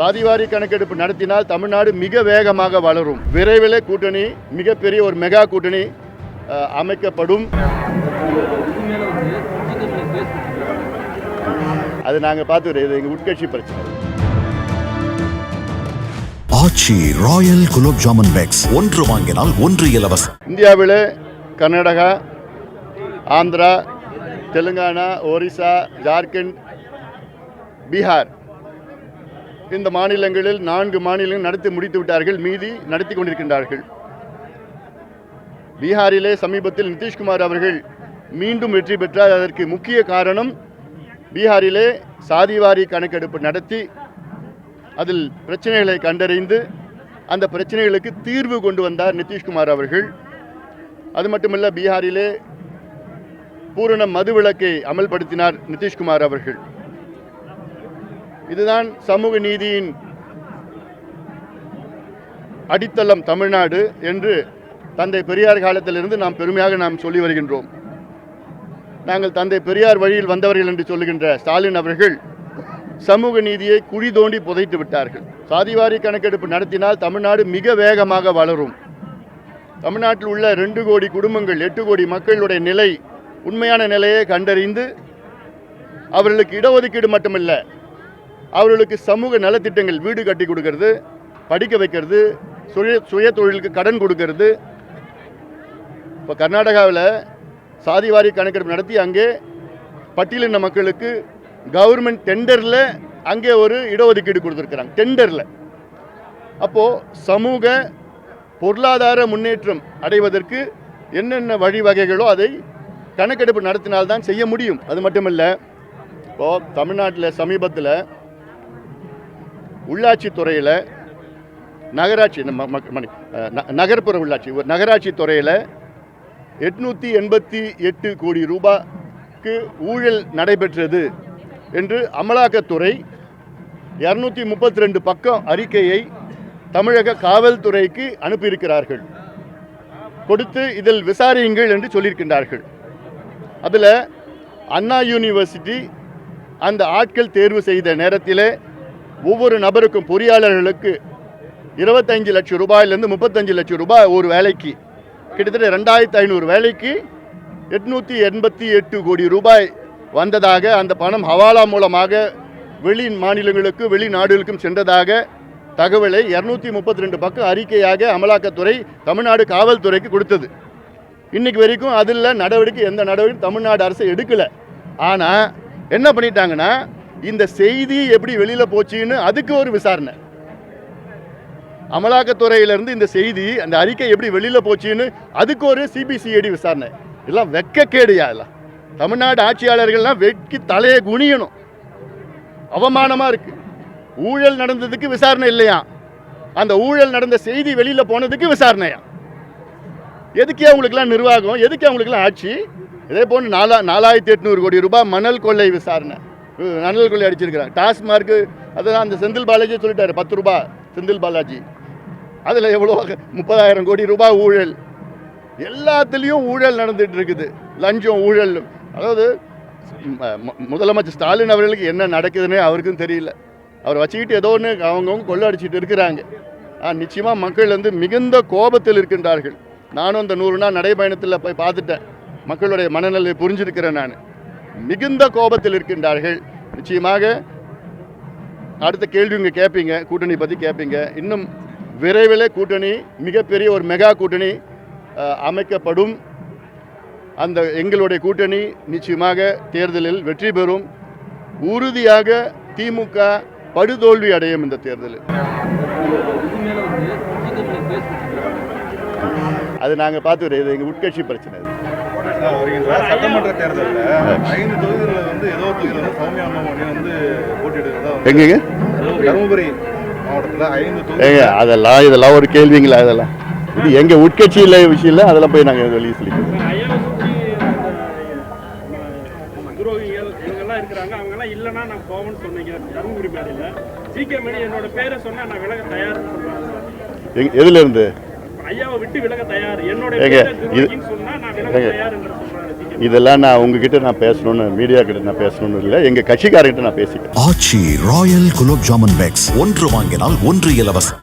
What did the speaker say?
சாதிவாரி கணக்கெடுப்பு நடத்தினால் தமிழ்நாடு மிக வேகமாக வளரும். விரைவில் கூட்டணி மிகப்பெரிய ஒரு மெகா கூட்டணி அமைக்கப்படும். அது நாங்கள் பார்த்துக்கிறோம். இது எங்கள் உட்கட்சி பிரச்சனை. Aachi royal gulab jamun packs. ஒன்று வாங்கினால் ஒன்று இலவசம். இந்தியாவில் கர்நாடகா ஆந்திரா தெலுங்கானா ஒரிசா ஜார்க்கண்ட் பீகார். இந்த மாநிலங்களில் நான்கு மாநிலங்கள் நடத்தி முடித்து விட்டார்கள் மீதி நடத்தி கொண்டிருக்கின்றார்கள். பீகாரிலே சமீபத்தில் நிதிஷ்குமார் அவர்கள் மீண்டும் வெற்றி பெற்றார். அதற்கு முக்கிய காரணம் பீகாரிலே சாதிவாரி கணக்கெடுப்பு நடத்தி அதில் பிரச்சனைகளை கண்டறிந்து அந்த பிரச்சனைகளுக்கு தீர்வு கொண்டு வந்தார் நிதிஷ்குமார் அவர்கள். அது மட்டுமல்ல பீகாரிலே பூரண மதுவிலக்கை அமல்படுத்தினார் நிதிஷ்குமார் அவர்கள். இதுதான் சமூக நீதியின் அடித்தளம் தமிழ்நாடு என்று தந்தை பெரியார் காலத்திலிருந்து நாம் பெருமையாக நாம் சொல்லி வருகின்றோம். நாங்கள் தந்தை பெரியார் வழியில் வந்தவர்கள் என்று சொல்லுகின்ற ஸ்டாலின் அவர்கள் சமூக நீதியை குழி தோண்டி புதைத்து விட்டார்கள். சாதிவாரி கணக்கெடுப்பு நடத்தினால் தமிழ்நாடு மிக வேகமாக வளரும். தமிழ்நாட்டில் உள்ள ரெண்டு கோடி குடும்பங்கள் எட்டு கோடி மக்களுடைய நிலை உண்மையான நிலையை கண்டறிந்து அவர்களுக்கு இடஒதுக்கீடு மட்டுமில்லை அவர்களுக்கு சமூக நலத்திட்டங்கள் வீடு கட்டி கொடுக்கறது படிக்க வைக்கிறது சுய சுய தொழிலுக்கு கடன் கொடுக்கறது. இப்போ கர்நாடகாவில் சாதிவாரி கணக்கெடுப்பு நடத்தி அங்கே பட்டியலின மக்களுக்கு கவர்மெண்ட் டெண்டரில் அங்கே ஒரு இடஒதுக்கீடு கொடுத்துருக்குறாங்க டெண்டரில் அப்போது சமூக பொருளாதார முன்னேற்றம் அடைவதற்கு என்னென்ன வழிவகைகளோ அதை கணக்கெடுப்பு நடத்தினால்தான் செய்ய முடியும். அது மட்டுமல்ல இப்போது தமிழ்நாட்டில் சமீபத்தில் உள்ளாட்சி துறையில் நகராட்சி நம்ம மக்- மணி- ந- நகர்ப்புற உள்ளாட்சி நகராட்சி துறையில் எட்நூற்றி எண்பத்தி எட்டு கோடி ரூபாய்க்கு ஊழல் நடைபெற்றது என்று அமலாக்கத்துறை இரநூத்தி முப்பத்தி ரெண்டு பக்கம் அறிக்கையை தமிழக காவல்துறைக்கு அனுப்பியிருக்கிறார்கள். கொடுத்து இதில் விசாரியுங்கள் என்று சொல்லியிருக்கின்றார்கள். அதில் அண்ணா யூனிவர்சிட்டி அந்த ஆட்கள் தேர்வு செய்த நேரத்திலே ஒவ்வொரு நபருக்கும் பொறியாளர்களுக்கு இருபத்தஞ்சு லட்சம் ரூபாயிலேருந்து முப்பத்தஞ்சு லட்சம் ரூபாய் ஒரு வேலைக்கு. கிட்டத்தட்ட ரெண்டாயிரத்து ஐநூறு வேலைக்கு எட்நூற்றி எண்பத்தி எட்டு கோடி ரூபாய் வந்ததாக அந்த பணம் ஹவாலா மூலமாக வெளி மாநிலங்களுக்கு வெளிநாடுகளுக்கும் சென்றதாக தகவலை இரநூத்தி முப்பத்தி ரெண்டு பக்கம் அறிக்கையாக அமலாக்கத்துறை தமிழ்நாடு காவல்துறைக்கு கொடுத்தது. இன்னைக்கு வரைக்கும் அதில் நடவடிக்கை எந்த நடவடிக்கை தமிழ்நாடு அரசு எடுக்கலை. ஆனால் என்ன பண்ணிட்டாங்கன்னா இந்த செய்தி எப்படி வெளியில் போச்சுன்னு அதுக்கு ஒரு விசாரணை. அமலாக்கத்துறையிலேருந்து இந்த செய்தி அந்த அறிக்கை எப்படி வெளியில் போச்சுன்னு அதுக்கு ஒரு சிபிசிஐடி விசாரணை. இதெல்லாம் வெக்கக்கேடுயா எல்லாம் தமிழ்நாடு ஆட்சியாளர்கள்லாம் வெட்கி தலையை குனியணும். அவமானமாக இருக்கு. ஊழல் நடந்ததுக்கு விசாரணை இல்லையா? அந்த ஊழல் நடந்த செய்தி வெளியில் போனதுக்கு விசாரணையா? எதுக்கே அவங்களுக்குலாம் நிர்வாகம்? எதுக்கே அவங்களுக்குலாம் ஆட்சி? இதே போன்று நாலா நாலாயிரத்தி எட்நூறு கோடி ரூபாய் மணல் கொள்ளை விசாரணை. நன்னல் மணல் கொள்ளை அடிச்சிருக்கிறாங்க டாஸ்மார்க்கு அதுதான் அந்த செந்தில் பாலாஜி சொல்லிட்டாரு பத்து ரூபாய் செந்தில் பாலாஜி. அதில் எவ்வளோ முப்பதாயிரம் கோடி ரூபாய் ஊழல். எல்லாத்துலேயும் ஊழல் நடந்துட்டு இருக்குது. லஞ்சம் ஊழல் அதாவது முதலமைச்சர் ஸ்டாலின் அவர்களுக்கு என்ன நடக்குதுன்னே அவருக்கும் தெரியல. அவர் வச்சுக்கிட்டு ஏதோ ஒன்று அவங்கவுங்க கொள்ளடிச்சிட்டு இருக்கிறாங்க. நிச்சயமாக மக்கள் வந்து மிகுந்த கோபத்தில் இருக்கின்றார்கள். நானும் இந்த நூறு நாள் நடைபயணத்தில் போய் பார்த்துட்டேன். மக்களுடைய மனநிலையை புரிஞ்சிருக்கிறேன் நான். மிகுந்த கோபத்தில் இருக்கின்றார்கள். நிச்சயமாக அடுத்த கேள்வி இங்கே கேட்பீங்க கூட்டணி பற்றி கேட்பீங்க இன்னும் விரைவில் கூட்டணி மிகப்பெரிய ஒரு மெகா கூட்டணி அமைக்கப்படும். அந்த எங்களுடைய கூட்டணி நிச்சயமாக தேர்தலில் வெற்றி பெறும். உறுதியாக திமுக படுதோல்வி அடையும் இந்த தேர்தலில். அது நாங்கள் பார்த்துக்கிறோம். இது எங்கள் உட்கட்சி பிரச்சனை இது. வருகின்ற சட்டமன்ற தேர்தலில் ஐந்து தொகுதிகளில் வந்து ஏதோ ஒரு தொகுதியில் வந்து சௌமியா அம்மாமணி வந்து போட்டியிடுறதா எங்கங்க? தருமபுரி மாவட்டத்தில் ஐந்து தொகுதி ஏங்க அதெல்லாம் இதெல்லாம் ஒரு கேள்விங்களா அதெல்லாம் இது எங்கள் உட்கட்சியில் விஷயம் இல்லை அதெல்லாம் போய் நாங்கள் வெளியே சொல்லிக்கிறோம். ஐயாவை சுற்றி எங்க இதெல்லாம் நான் உங்ககிட்ட நான் பேசணும்னு மீடியா கிட்ட நான் பேசணும்னு இல்லை எங்கள் கட்சிக்காரர்கிட்ட நான் பேசிக்கிறேன். ஆச்சி ராயல் குலோப் ஜாமுன் பேக்ஸ் ஒன்று வாங்கினால் ஒன்று இலவசம்.